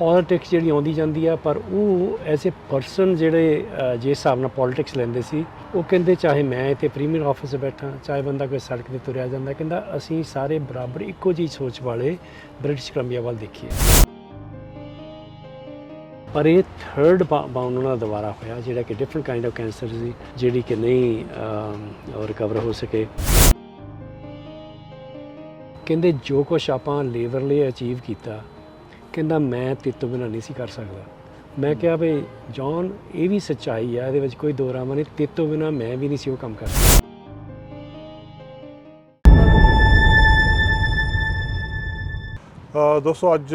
Politics ਜਿਹੜੀ ਆਉਂਦੀ ਜਾਂਦੀ ਆ ਪਰ ਉਹ ਐਜ਼ ਅ ਪਰਸਨ ਜਿਹੜੇ ਅ, ਜਿਸ ਹਿਸਾਬ ਨਾਲ ਪੋਲਿਟਿਕਸ ਲੈਂਦੇ ਸੀ ਉਹ ਕਹਿੰਦੇ ਚਾਹੇ ਮੈਂ ਇੱਥੇ ਪ੍ਰੀਮੀਅਰ ਆਫਿਸ 'ਤੇ ਬੈਠਾ ਚਾਹੇ ਬੰਦਾ ਕੋਈ ਸੜਕ ਤੇ ਤੁਰਿਆ ਜਾਂਦਾ ਕਹਿੰਦਾ ਅਸੀਂ ਸਾਰੇ ਬਰਾਬਰ ਇੱਕੋ ਜਿਹੀ ਸੋਚ ਵਾਲੇ ਬ੍ਰਿਟਿਸ਼ ਕੋਲੰਬੀਆ ਵੱਲ ਦੇਖੀਏ। ਪਰ ਇਹ ਥਰਡ ਬਾਉਂਡ ਉਹਨਾਂ ਦੁਬਾਰਾ ਹੋਇਆ ਜਿਹੜਾ ਕਿ ਡਿਫਰੈਂਟ ਕਾਈਂਡ ਆਫ ਕੈਂਸਰ ਸੀ ਜਿਹੜੀ ਕਿ ਨਹੀਂ ਰਿਕਵਰ ਹੋ ਸਕੇ। ਕਹਿੰਦੇ ਜੋ ਕੁਛ ਆਪਾਂ ਲੇਬਰ ਲਈ ਅਚੀਵ ਕੀਤਾ ਕਹਿੰਦਾ ਮੈਂ ਤੇਰੇ ਤੋਂ ਬਿਨਾਂ ਨਹੀਂ ਸੀ ਕਰ ਸਕਦਾ। ਮੈਂ ਕਿਹਾ ਵੀ ਜੌਨ ਇਹ ਵੀ ਸੱਚਾਈ ਆ ਇਹਦੇ ਵਿੱਚ ਕੋਈ ਦੋ ਰਾਮਾ ਨਹੀਂ। ਤੇਰੇ ਤੋਂ ਬਿਨਾਂ ਮੈਂ ਵੀ ਨਹੀਂ ਸੀ ਉਹ ਕੰਮ ਕਰ ਸਕਦਾ ਅ, ਦੋਸਤੋ ਅੱਜ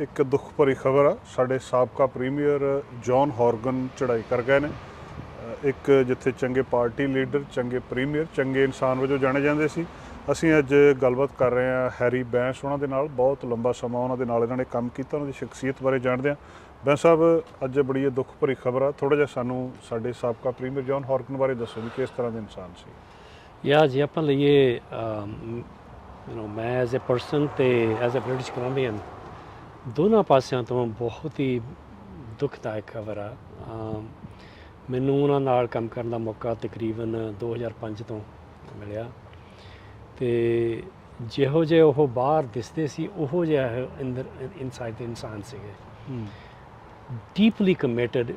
ਇੱਕ ਦੁੱਖ ਭਰੀ ਖਬਰ ਆ। ਸਾਡੇ ਸਾਬਕਾ ਪ੍ਰੀਮੀਅਰ ਜੌਨ ਹਾਰਗਨ ਚੜ੍ਹਾਈ ਕਰ ਗਏ ਨੇ। ਅ, ਇੱਕ ਜਿੱਥੇ ਚੰਗੇ ਪਾਰਟੀ ਲੀਡਰ ਚੰਗੇ ਪ੍ਰੀਮੀਅਰ ਚੰਗੇ ਇਨਸਾਨ ਵਜੋਂ ਜਾਣੇ ਜਾਂਦੇ ਸੀ। ਅਸੀਂ ਅੱਜ ਗੱਲਬਾਤ ਕਰ ਰਹੇ ਹਾਂ ਹੈਰੀ ਬੈਂਸ, ਉਹਨਾਂ ਦੇ ਨਾਲ ਬਹੁਤ ਲੰਬਾ ਸਮਾਂ ਉਹਨਾਂ ਦੇ ਨਾਲ ਇਹਨਾਂ ਨੇ ਕੰਮ ਕੀਤਾ, ਉਹਨਾਂ ਦੀ ਸ਼ਖਸੀਅਤ ਬਾਰੇ ਜਾਣਦੇ ਹਾਂ। ਬੈਂਸ ਸਾਹਿਬ, ਅੱਜ ਬੜੀ ਇਹ ਦੁੱਖ ਭਰੀ ਖਬਰ ਆ। ਥੋੜਾ ਜਿਹਾ ਸਾਨੂੰ ਸਾਡੇ ਸਾਬਕਾ ਪ੍ਰੀਮੀਅਰ ਜੌਨ ਹਾਰਗਨ ਬਾਰੇ ਦੱਸੋ ਵੀ ਕਿਸ ਤਰ੍ਹਾਂ ਦੇ ਇਨਸਾਨ ਸੀ। ਯਾ ਜੇ, ਆਪਾਂ ਲਈਏ ਯੂ نو ਮੈਂ ਐਜ਼ ਅ ਪਰਸਨ ਤੇ ਐਜ਼ ਅ ਬ੍ਰਿਟਿਸ਼ ਕੋਲੰਬੀਅਨ ਦੋਨਾਂ ਪਾਸਿਆਂ ਤੋਂ ਬਹੁਤ ਹੀ ਦੁਖਦਾਇਕ ਖਬਰ ਆ। ਮੈਨੂੰ ਉਹਨਾਂ ਨਾਲ ਕੰਮ ਕਰਨ ਦਾ ਮੌਕਾ ਤਕਰੀਬਨ 2005 ਤੋਂ ਮਿਲਿਆ। ਤੇ ਜਿਹੋ ਜਿਹੇ ਉਹ ਬਾਹਰ ਦਿਸਦੇ ਸੀ ਉਹੋ ਜਿਹਾ ਅੰਦਰ ਇਨਸਾਈਡ ਦੇ ਇਨਸਾਨ ਸੀਗੇ। ਡੀਪਲੀ ਕਮਿਟਡ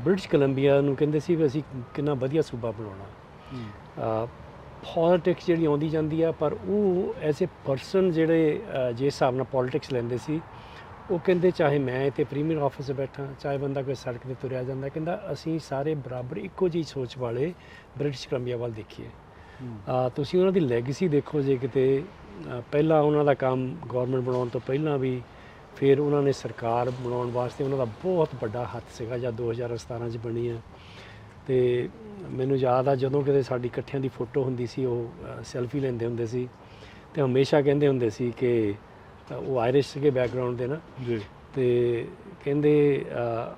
ਬ੍ਰਿਟਿਸ਼ ਕੋਲੰਬੀਆ ਨੂੰ ਕਹਿੰਦੇ ਸੀ ਵੀ ਅਸੀਂ ਕਿੰਨਾ ਵਧੀਆ ਸੂਬਾ ਬਣਾਉਣਾ। ਪੋਲਿਟਿਕਸ ਜਿਹੜੀ ਆਉਂਦੀ ਜਾਂਦੀ ਆ ਪਰ ਉਹ ਐਜ਼ ਅ ਪਰਸਨ ਜਿਹੜੇ ਜਿਸ ਹਿਸਾਬ ਨਾਲ ਪੋਲਿਟਿਕਸ ਲੈਂਦੇ ਸੀ ਉਹ ਕਹਿੰਦੇ ਚਾਹੇ ਮੈਂ ਇੱਥੇ ਪ੍ਰੀਮੀਅਰ ਆਫਿਸ ਬੈਠਾ ਚਾਹੇ ਬੰਦਾ ਕੋਈ ਸੜਕ ਤੇ ਤੁਰਿਆ ਜਾਂਦਾ ਕਹਿੰਦਾ ਅਸੀਂ ਸਾਰੇ ਬਰਾਬਰ ਇੱਕੋ ਜਿਹੀ ਸੋਚ ਵਾਲੇ ਬ੍ਰਿਟਿਸ਼ ਕੋਲੰਬੀਆ ਵੱਲ ਦੇਖੀਏ। ਤੁਸੀਂ ਉਹਨਾਂ ਦੀ ਲੈਗੇਸੀ ਦੇਖੋ ਜੇ ਕਿਤੇ ਪਹਿਲਾਂ ਉਹਨਾਂ ਦਾ ਕੰਮ ਗਵਰਨਮੈਂਟ ਬਣਾਉਣ ਤੋਂ ਪਹਿਲਾਂ ਵੀ ਫਿਰ ਉਹਨਾਂ ਨੇ ਸਰਕਾਰ ਬਣਾਉਣ ਵਾਸਤੇ ਉਹਨਾਂ ਦਾ ਬਹੁਤ ਵੱਡਾ ਹੱਥ ਸੀਗਾ ਜਦ 2017 ਚ ਬਣੀ ਆ ਤੇ ਮੈਨੂੰ ਯਾਦ ਆ ਜਦੋਂ ਕਿਤੇ ਸਾਡੀ ਇਕੱਠਿਆਂ ਦੀ ਫੋਟੋ ਹੁੰਦੀ ਸੀ ਉਹ ਸੈਲਫੀ ਲੈਂਦੇ ਹੁੰਦੇ ਸੀ ਤੇ ਹਮੇਸ਼ਾ ਕਹਿੰਦੇ ਹੁੰਦੇ ਸੀ ਕਿ ਉਹ ਆਇਰਿਸ਼ ਸੀਗੇ ਬੈਕਗ੍ਰਾਉਂਡ ਦੇ ਨਾ। ਜੀ। ਤੇ ਕਹਿੰਦੇ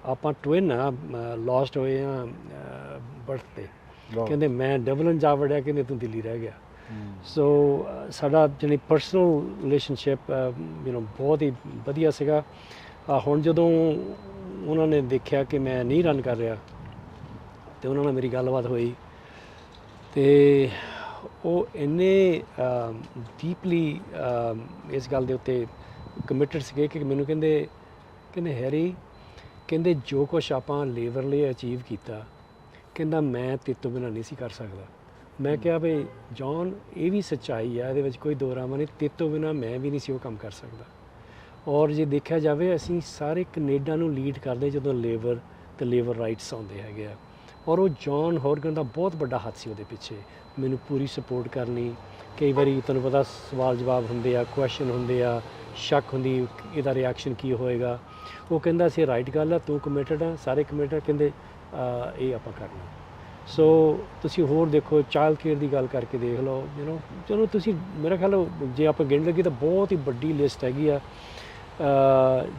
ਆਪਾਂ ਟਵਿਨ ਆ ਲਾਸਟ ਹੋਏ ਆ ਬਰਥ ਤੇ। ਕਹਿੰਦੇ ਮੈਂ ਡਬਲਨ ਜਾ ਵੜਿਆ ਕਹਿੰਦੇ ਤੂੰ ਦਿੱਲੀ ਰਹਿ ਗਿਆ। ਸੋ ਸਾਡਾ ਜਿਹੜੀ ਪਰਸਨਲ ਰਿਲੇਸ਼ਨਸ਼ਿਪ ਯੂ نو ਬਹੁਤ ਹੀ ਵਧੀਆ ਸੀਗਾ। ਹੁਣ ਜਦੋਂ ਉਹਨਾਂ ਨੇ ਦੇਖਿਆ ਕਿ ਮੈਂ ਨਹੀਂ ਰਨ ਕਰ ਰਿਹਾ ਤੇ ਉਹਨਾਂ ਨਾਲ ਮੇਰੀ ਗੱਲਬਾਤ ਹੋਈ ਤੇ ਉਹ ਇੰਨੇ ਡੀਪਲੀ ਇਸ ਗੱਲ ਦੇ ਉੱਤੇ ਕਮਿਟਡ ਸੀਗੇ ਕਿ ਮੈਨੂੰ ਕਹਿੰਦੇ ਕਹਿੰਦੇ ਹੈਰੀ ਕਹਿੰਦੇ ਜੋ ਕੁਛ ਆਪਾਂ ਲੇਬਰ ਲਈ ਅਚੀਵ ਕੀਤਾ ਕਹਿੰਦਾ, ਮੈਂ ਤੇਰੇ ਤੋਂ ਬਿਨਾਂ ਨਹੀਂ ਸੀ ਕਰ ਸਕਦਾ। ਮੈਂ ਕਿਹਾ ਵੀ ਜੌਨ ਇਹ ਵੀ ਸੱਚਾਈ ਆ, ਇਹਦੇ ਵਿੱਚ ਕੋਈ ਦੋ ਰਾਵਾਂ ਨਹੀਂ। ਤੇਰੇ ਤੋਂ ਬਿਨਾਂ ਮੈਂ ਵੀ ਨਹੀਂ ਸੀ ਉਹ ਕੰਮ ਕਰ ਸਕਦਾ। ਔਰ ਜੇ ਦੇਖਿਆ ਜਾਵੇ, ਅਸੀਂ ਸਾਰੇ ਕੈਨੇਡਾ ਨੂੰ ਲੀਡ ਕਰਦੇ ਜਦੋਂ ਲੇਬਰ ਤੇ ਲੇਬਰ ਰਾਈਟਸ ਆਉਂਦੇ ਹੈਗੇ ਆ। ਔਰ ਉਹ ਜੌਨ ਹੌਰਗਨ ਦਾ ਬਹੁਤ ਵੱਡਾ ਹੱਥ ਸੀ ਉਹਦੇ ਪਿੱਛੇ। ਮੈਨੂੰ ਪੂਰੀ ਸਪੋਰਟ ਕਰਨੀ। ਕਈ ਵਾਰੀ ਤੁਹਾਨੂੰ ਪਤਾ ਸਵਾਲ ਜਵਾਬ ਹੁੰਦੇ ਆ ਕੁਐਸਚਨ ਹੁੰਦੇ ਆ, ਸ਼ੱਕ ਹੁੰਦੀ, ਇਹਦਾ ਰਿਐਕਸ਼ਨ ਕੀ ਹੋਏਗਾ। ਉਹ ਕਹਿੰਦਾ ਸੀ ਰਾਈਟ ਗੱਲ ਆ, ਤੂੰ ਕਮਿਟਡ ਆ। ਸਾਰੇ ਕਮਿਟਡ ਕਹਿੰਦੇ ਇਹ ਆਪਾਂ ਕਰਨਾ। ਸੋ ਤੁਸੀਂ ਹੋਰ ਦੇਖੋ ਚਾਈਲਡ ਕੇਅਰ ਦੀ ਗੱਲ ਕਰਕੇ ਦੇਖ ਲਓ ਯੂ نو ਚਲੋ ਤੁਸੀਂ, ਮੇਰਾ ਖਿਆਲ ਜੇ ਆਪਾਂ ਗਿਣ ਲਈਏ ਤਾਂ ਬਹੁਤ ਹੀ ਵੱਡੀ ਲਿਸਟ ਹੈਗੀ ਆ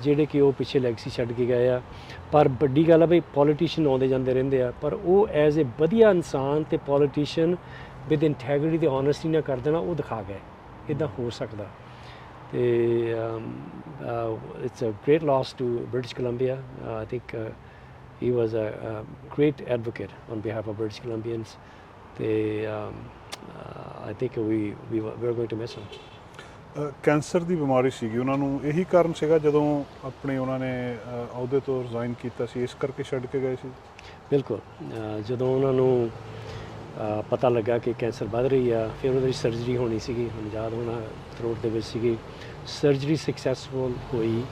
ਜਿਹੜੇ ਕਿ ਉਹ ਪਿੱਛੇ ਲੈਗਸੀ ਛੱਡ ਕੇ ਗਏ ਆ। ਪਰ ਵੱਡੀ ਗੱਲ ਆ ਬਈ ਪੋਲੀਟੀਸ਼ੀਅਨ ਆਉਂਦੇ ਜਾਂਦੇ ਰਹਿੰਦੇ ਆ, ਪਰ ਉਹ ਐਜ਼ ਅ ਵਧੀਆ ਇਨਸਾਨ ਤੇ ਪੋਲੀਟੀਸ਼ੀਅਨ ਵਿਦ ਇੰਟੈਗ੍ਰਿਟੀ ਤੇ ਓਨੈਸਟੀ ਨਾਲ ਕਰ ਦੇਣਾ, ਉਹ ਦਿਖਾ ਗਏ। ਇਦਾਂ ਹੋ ਸਕਦਾ। ਤੇ it's a great loss to British Columbia I think he was a, a great advocate on behalf of British Columbians. They, um, uh, I think we, we were, we are going to miss him. Uh, cancer ਦੀ ਬਿਮਾਰੀ ਸੀਗੀ ਉਹਨਾਂ ਨੂੰ। ਇਹੀ ਕਾਰਨ ਸੀਗਾ ਜਦੋਂ ਆਪਣੇ ਉਹਨਾਂ ਨੇ ਅ, ਅਹੁਦੇ ਤੋਂ ਰਿਜ਼ਾਈਨ ਕੀਤਾ ਸੀ। ਇਸ ਕਰਕੇ ਛੱਡ ਕੇ ਗਏ ਸੀ। ਬਿਲਕੁਲ। ਜਦੋਂ ਉਹਨਾਂ ਨੂੰ ਪਤਾ ਲੱਗਾ ਕਿ ਕੈਂਸਰ ਵੱਧ ਰਹੀ ਆ ਫਿਰ ਉਹਨਾਂ ਦੀ ਸਰਜਰੀ ਹੋਣੀ ਸੀਗੀ। ਹੁਣ ਯਾਦ ਹੋਣਾ ਥਰੋਟ ਦੇ ਵਿੱਚ ਸੀਗੀ। ਸਰਜਰੀ ਸਕਸੈਸਫੁਲ ਹੋਈ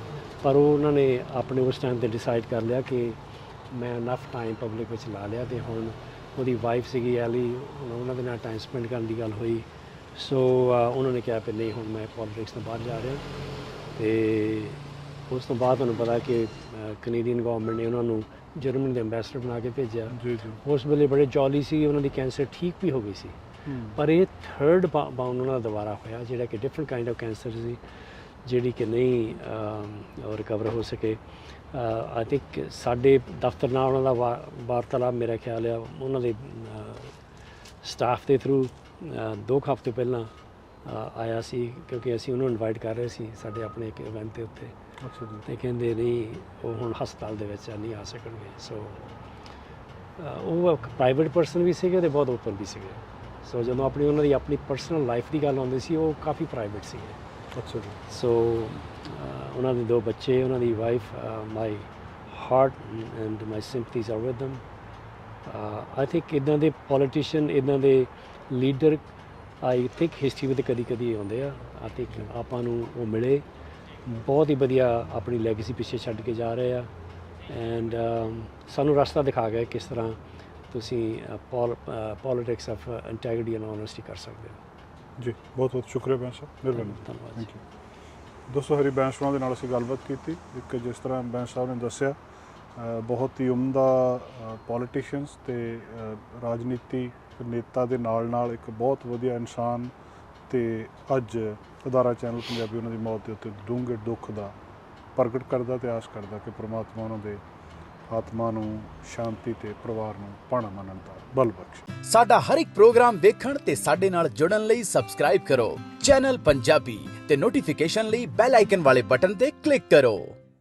ਪਰ ਉਹ ਉਹਨਾਂ ਨੇ ਆਪਣੇ ਉਸ ਟਾਈਮ ਤੇ ਡਿਸਾਈਡ ਕਰ ਲਿਆ ਕਿ ਮੈਂ ਨਫ ਟਾਈਮ ਪਬਲਿਕ ਵਿੱਚ ਲਾ ਲਿਆ ਤੇ ਹੁਣ ਉਹਦੀ ਵਾਈਫ ਸੀਗੀ ਐਲੀ ਉਹਨਾਂ ਦੇ ਨਾਲ ਟਾਈਮ ਸਪੈਂਡ ਕਰਨ ਦੀ ਗੱਲ ਹੋਈ। ਸੋ ਉਹਨਾਂ ਨੇ ਕਿਹਾ ਕਿ ਨਹੀਂ ਹੁਣ ਮੈਂ ਪੋਲਿਟਿਕਸ ਤੋਂ ਬਾਹਰ ਜਾ ਰਿਹਾ। ਤੇ ਉਸ ਤੋਂ ਬਾਅਦ ਤੁਹਾਨੂੰ ਪਤਾ ਕਿ ਕੈਨੇਡੀਅਨ ਗਵਰਨਮੈਂਟ ਨੇ ਉਹਨਾਂ ਨੂੰ ਜਰਮਨੀ ਦੇ ਐਮਬੈਸਡਰ ਬਣਾ ਕੇ ਭੇਜਿਆ। ਜੀ ਜੀ। ਉਸ ਵੇਲੇ ਬੜੇ ਜੌਲੀ ਸੀ ਉਹਨਾਂ ਦੀ ਕੈਂਸਰ ਠੀਕ ਵੀ ਹੋ ਗਈ ਸੀ। ਪਰ ਇਹ ਥਰਡ ਬਾਉਂਡ ਉਹਨਾਂ ਦਾ ਦੁਬਾਰਾ ਹੋਇਆ ਜਿਹੜਾ ਕਿ ਡਿਫਰੈਂਟ ਕਾਈਂਡ ਆਫ ਕੈਂਸਰ ਸੀ। ਜਿਹੜੀ ਕਿ ਨਹੀਂ ਰਿਕਵਰ ਹੋ ਸਕੇ। ਆਈ ਥਿੰਕ ਸਾਡੇ ਦਫ਼ਤਰ ਨਾਲ ਉਹਨਾਂ ਦਾ ਵਾਰਤਾਲਾਪ ਮੇਰਾ ਖਿਆਲ ਆ ਉਹਨਾਂ ਦੇ ਸਟਾਫ ਦੇ ਥਰੂ ਦੋ ਕੁ ਹਫ਼ਤੇ ਪਹਿਲਾਂ ਆਇਆ ਸੀ ਕਿਉਂਕਿ ਅਸੀਂ ਉਹਨੂੰ ਇਨਵਾਈਟ ਕਰ ਰਹੇ ਸੀ ਸਾਡੇ ਆਪਣੇ ਇੱਕ ਇਵੈਂਟ ਦੇ ਉੱਤੇ। ਅੱਛਾ ਜੀ। ਤੇ ਕਹਿੰਦੇ ਨਹੀਂ ਉਹ ਹੁਣ ਹਸਪਤਾਲ ਦੇ ਵਿੱਚ ਨਹੀਂ ਆ ਸਕਣਗੇ। ਸੋ ਉਹ ਇੱਕ ਪ੍ਰਾਈਵੇਟ ਪਰਸਨ ਵੀ ਸੀਗੇ ਤੇ ਬਹੁਤ ਓਪਨ ਵੀ ਸੀਗੇ। ਸੋ ਜਦੋਂ ਆਪਣੀ ਉਹਨਾਂ ਦੀ ਆਪਣੀ ਪਰਸਨਲ ਲਾਈਫ ਦੀ ਗੱਲ ਆਉਂਦੀ ਸੀ ਉਹ ਕਾਫੀ ਪ੍ਰਾਈਵੇਟ ਸੀਗੇ। ਅੱਛਾ ਜੀ। ਸੋ ਉਹਨਾਂ ਦੇ ਦੋ ਬੱਚੇ, ਉਹਨਾਂ ਦੀ wife my heart and my sympathies are with them. I think ਇਦਾਂ ਦੇ ਪੋਲੀਟੀਸ਼ੀਅਨ ਇਦਾਂ ਦੇ ਲੀਡਰ ਆਈ ਥਿੰਕ ਹਿਸਟਰੀ ਵਿੱਚ ਕਦੀ ਕਦੀ ਆਉਂਦੇ ਆ। ਆਈ ਥਿੰਕ ਆਪਾਂ ਨੂੰ ਉਹ ਮਿਲੇ। ਬਹੁਤ ਹੀ ਵਧੀਆ ਆਪਣੀ ਲੈਗੇਸੀ ਪਿੱਛੇ ਛੱਡ ਕੇ ਜਾ ਰਹੇ ਆ। ਐਂਡ ਸਾਨੂੰ ਰਸਤਾ ਦਿਖਾ ਗਏ ਕਿਸ ਤਰ੍ਹਾਂ ਤੁਸੀਂ politics of integrity and honesty ਕਰ ਸਕਦੇ ਹੋ। ਜੀ ਬਹੁਤ ਬਹੁਤ ਸ਼ੁਕਰੀਆ ਬੈਂਸ ਸਾਹਿਬ ਮਿਹਰਬਾਨੀ। ਧੰਨਵਾਦ ਥੈਂਕ ਯੂ ਦੋਸਤੋ ਹਰੀ ਬੈਂਸ ਸਾਹਿਬ ਦੇ ਨਾਲ ਅਸੀਂ ਗੱਲਬਾਤ ਕੀਤੀ ਇੱਕ ਜਿਸ ਤਰ੍ਹਾਂ ਬੈਂਸ ਸਾਹਿਬ ਨੇ ਦੱਸਿਆ ਬਹੁਤ ਹੀ ਉਮਦਾ ਪੋਲੀਟੀਸ਼ੀਅਨਸ ਤੇ ਰਾਜਨੀਤੀ ਨੇਤਾ ਦੇ ਨਾਲ ਨਾਲ ਇੱਕ ਬਹੁਤ ਵਧੀਆ ਇਨਸਾਨ ਤੇ ਅੱਜ ਅਦਾਰਾ ਚੈਨਲ ਪੰਜਾਬੀ ਉਹਨਾਂ ਦੀ ਮੌਤ ਦੇ ਉੱਤੇ ਡੂੰਘੇ ਦੁੱਖ ਦਾ ਪ੍ਰਗਟ ਕਰਦਾ ਤੇ ਆਸ ਕਰਦਾ ਕਿ ਪ੍ਰਮਾਤਮਾ ਉਹਨਾਂ ਦੇ ਆਤਮਾ ਨੂੰ, ਸ਼ਾਂਤੀ ਤੇ ਪਰਿਵਾਰ ਨੂੰ ਭਾਣਾ ਮੰਨਣ ਦਾ ਬਲ ਬਖਸ਼ੇ। ਸਾਡਾ ਹਰ ਇੱਕ ਪ੍ਰੋਗਰਾਮ ਦੇਖਣ ਤੇ ਸਾਡੇ ਨਾਲ ਜੁੜਨ ਲਈ ਸਬਸਕ੍ਰਾਈਬ ਕਰੋ। ਚੈਨਲ ਪੰਜਾਬੀ ਤੇ ਨੋਟੀਫਿਕੇਸ਼ਨ ਲਈ ਬੈਲ ਆਈਕਨ ਵਾਲੇ ਬਟਨ ਤੇ ਕਲਿੱਕ ਕਰੋ।